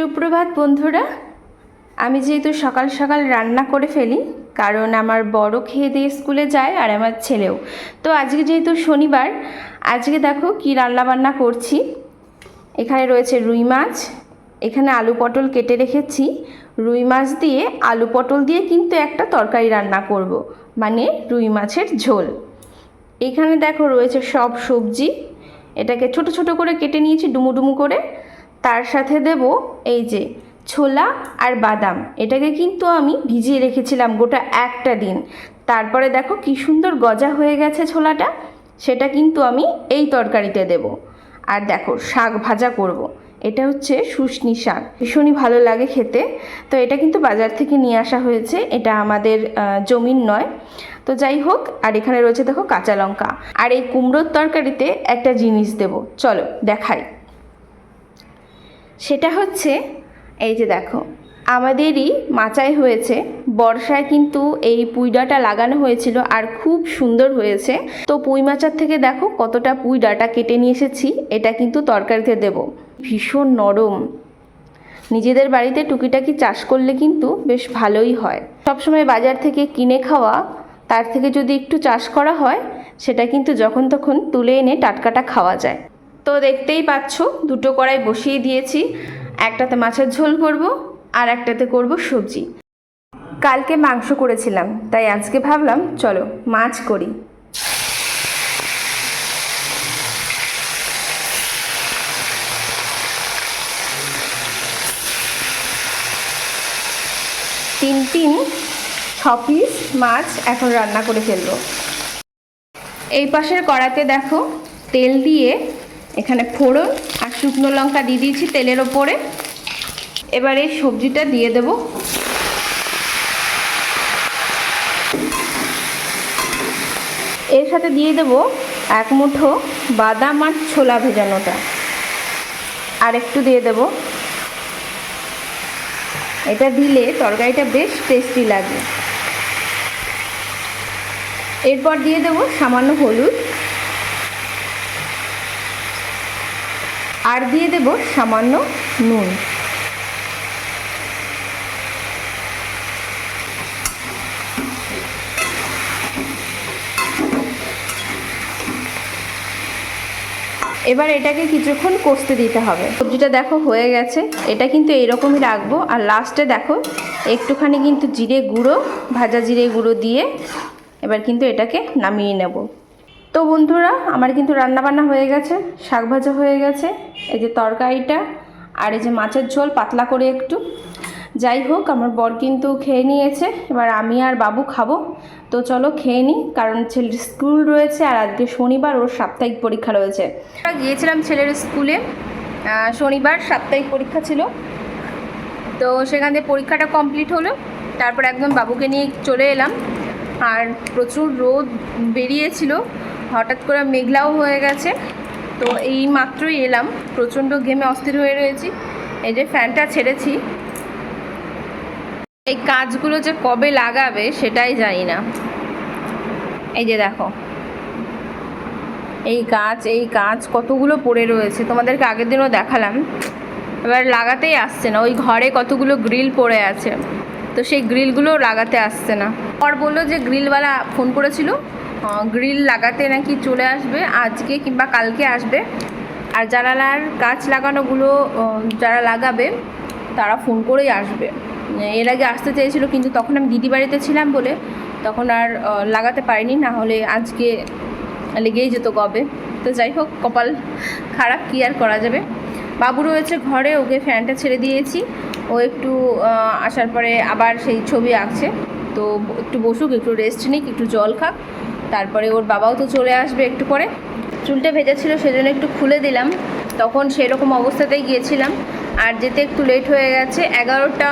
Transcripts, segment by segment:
সুপ্রভাত বন্ধুরা। আমি যেহেতু সকাল সকাল রান্না করে ফেলি, কারণ আমার বড় খেয়ে দিয়ে স্কুলে যায় আর আমার ছেলেও। তো আজকে যেহেতু শনিবার, আজকে দেখো কি রান্না বান্না করছি। এখানে রয়েছে রুই মাছ, এখানে আলু পটল কেটে রেখেছি। রুই মাছ দিয়ে আলু পটল দিয়ে কিন্তু একটা তরকারি রান্না করব মানে রুই মাছের ঝোল। এখানে দেখো রয়েছে সব সবজি, এটাকে ছোট ছোট করে কেটে নিয়েছি ডুমু ডুমু করে। তার সাথে দেব এই যে ছোলা আর বাদাম। এটাকে কিন্তু আমি ভিজিয়ে রেখেছিলাম গোটা একটা দিন। তারপরে দেখো কি সুন্দর গজা হয়ে গেছে ছোলাটা। সেটা কিন্তু আমি এই তরকারিতে দেব। আর দেখো শাক ভাজা করব। এটা হচ্ছে শুশনি শাক। ভীষণই ভালো লাগে খেতে। তো এটা কিন্তু বাজার থেকে নিয়ে আসা হয়েছে। এটা আমাদের জমির নয়। তো যাই হোক, আর এখানে রয়েছে দেখো কাঁচা লঙ্কা। আর এই কুমড়োর তরকারিতে একটা জিনিস দেব। চলো দেখাই। সেটা হচ্ছে, এই যে দেখো, আমাদেরই মাচায় হয়েছে, বর্ষায় কিন্তু এই পুঁই ডাঁটা লাগানো হয়েছিল আর খুব সুন্দর হয়েছে। তো পুঁই মাচার থেকে দেখো কতটা পুঁই ডাঁটা কেটে নিয়ে এসেছি, এটা কিন্তু তরকারিতে দেব। ভীষণ নরম। নিজেদের বাড়িতে টুকিটাকি চাষ করলে কিন্তু বেশ ভালোই হয়। সবসময় বাজার থেকে কিনে খাওয়া, তার থেকে যদি একটু চাষ করা হয়, সেটা কিন্তু যখন তখন তুলে এনে টাটকাটা খাওয়া যায়। তো দেখতেই পাচ্ছ, দুটো কড়াই বসিয়ে দিয়েছি। একটাতে মাছের ঝোল করব, আর একটাতে করব সবজি। কালকে মাংস করেছিলাম, তাই আজকে ভাবলাম, চলো, মাছ করি। তিন তিন, ছ পিস মাছ এখন রান্না করে ফেলব। এই পাশের কড়াতে দেখো, তেল দিয়ে এখানে ফোড়ন আর শুকনো লঙ্কা দিয়ে দিয়েছি তেলের ওপরে। এবার এই সবজিটা দিয়ে দেব। এর সাথে দিয়ে দেব এক মুঠো বাদাম আর ছোলা ভেজানোটা। আর একটু দিয়ে দেব। এটা দিলে তরকারিটা বেশ টেস্টি লাগে। এরপর দিয়ে দেব সামান্য হলুদ। আর দিয়ে দেব সামান্য নুন। এবার এটাকে কিছুক্ষণ কষতে দিতে হবে। সবজিটা দেখো হয়ে গেছে। এটা কিন্তু এইরকমই রাখব। আর লাস্টে দেখো, একটুখানি কিন্তু জিরে গুঁড়ো, ভাজা জিরে গুঁড়ো দিয়ে এবার কিন্তু এটাকে নামিয়ে নেব। তো বন্ধুরা, আমার কিন্তু রান্নাবান্না হয়ে গেছে, শাক ভাজা হয়ে গেছে, এই যে তরকারিটা, আর এই যে মাছের ঝোল, পাতলা করে একটু। যাই হোক, আমার বর কিন্তু খেয়ে নিয়েছে, এবার আমি আর বাবু খাব। তো চলো খেয়ে নিই, কারণ ছেলের স্কুল রয়েছে, আর আজকে শনিবার, ওর সাপ্তাহিক পরীক্ষা রয়েছে। গিয়েছিলাম ছেলের স্কুলে শনিবার সাপ্তাহিক পরীক্ষা ছিল। তো সেখান থেকে পরীক্ষাটা কমপ্লিট হলো, তারপর একদম বাবুকে নিয়ে চলে এলাম। আর প্রচুর রোদ বেরিয়েছিল হঠাৎ করে মেঘলাও হয়ে গেছে। তো এই মাত্রই এলাম। প্রচণ্ড ঘেমে অস্থির হয়ে রয়েছি। এই যে ফ্যানটা ছেড়েছি। এই কাজগুলো যে কবে লাগাবে সেটাই জানি না। এই যে দেখো। এই কাজ এই কাজ কতগুলো পড়ে রয়েছে। তোমাদেরকে আগের দিনও দেখালাম। এবার লাগাতেই আসছে না। ওই ঘরে কতগুলো গ্রিল পড়ে আছে। তো সেই গ্রিলগুলো লাগাতে আসছে না। পর বলল যে গ্রিলওয়ালা ফোন করেছিল। গ্রিল লাগাতে নাকি চলে আসবে, আজকে কিংবা কালকে আসবে। আর জানালার গাছ লাগানোগুলো যারা লাগাবে, তারা ফোন করেই আসবে। এর আগে আসতে চেয়েছিল, কিন্তু তখন আমি দিদি বাড়িতে ছিলাম বলে তখন আর লাগাতে পারিনি, না হলে আজকে লেগেই যেত কবে। তো যাই হোক, কপাল খারাপ, কি আর করা যাবে? বাবু রয়েছে ঘরে, ওকে ফ্যানটা ছেড়ে দিয়েছি। ও একটু আসার পরে আবার সেই ছবি আঁকছে। তো একটু বসুক, একটু রেস্ট নিক, একটু জল খাক। তারপরে ওর বাবাও তো চলে আসবে একটু পরে। চুলটা ভেজা ছিল, সেজন্য একটু খুলে দিলাম। তখন সেরকম অবস্থাতেই গিয়েছিলাম। আর যেতে একটু লেট হয়ে গেছে। এগারোটা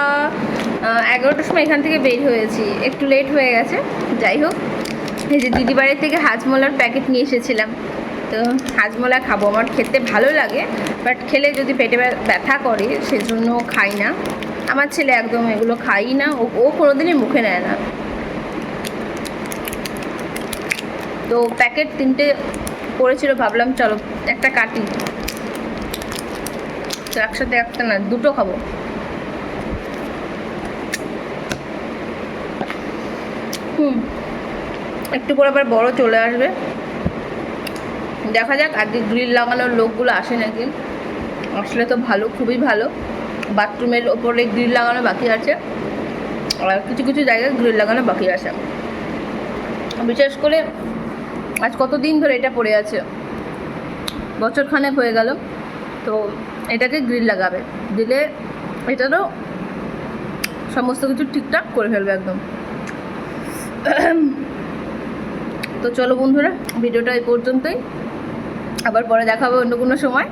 এগারোটার সময় এখান থেকে বের হয়েছি। একটু লেট হয়ে গেছে। যাই হোক, এই যে দিদি বাড়ির থেকে হাজমোলার প্যাকেট নিয়ে এসেছিলাম। তো হাজমোলা খাব। আমার খেতে ভালো লাগে বাট খেলে যদি পেটে ব্যথা করে, সেজন্য খাই না। আমার ছেলে একদম এগুলো খাই না। ও ও কোনোদিনই মুখে নেয় না। তো প্যাকেট তিনটে পড়েছিল, ভাবলাম চলো একটা কাটি। তো একসাথে একটা না, দুটো খাব। হুম, একটু পর আবার বড় চলে আসবে। দেখা যাক আজকে গ্রিল লাগানোর লোকগুলো আসে নাকি। আসলে তো ভালো, খুবই ভালো। বাথরুমের ওপরে গ্রিল লাগানো বাকি আছে। আর কিছু কিছু জায়গায় গ্রিল লাগানো বাকি আছে। বিশেষ করে আজ কতদিন ধরে এটা পড়ে আছে? বছর খানেক হয়ে গেল। তো এটাকে গ্রিল লাগাবে। দিলে এটারও সমস্ত কিছু ঠিকঠাক করে ফেলবে একদম। তো চলো বন্ধুরা, ভিডিওটা এই পর্যন্তই। আবার পরে দেখাবো অন্য কোনো সময়।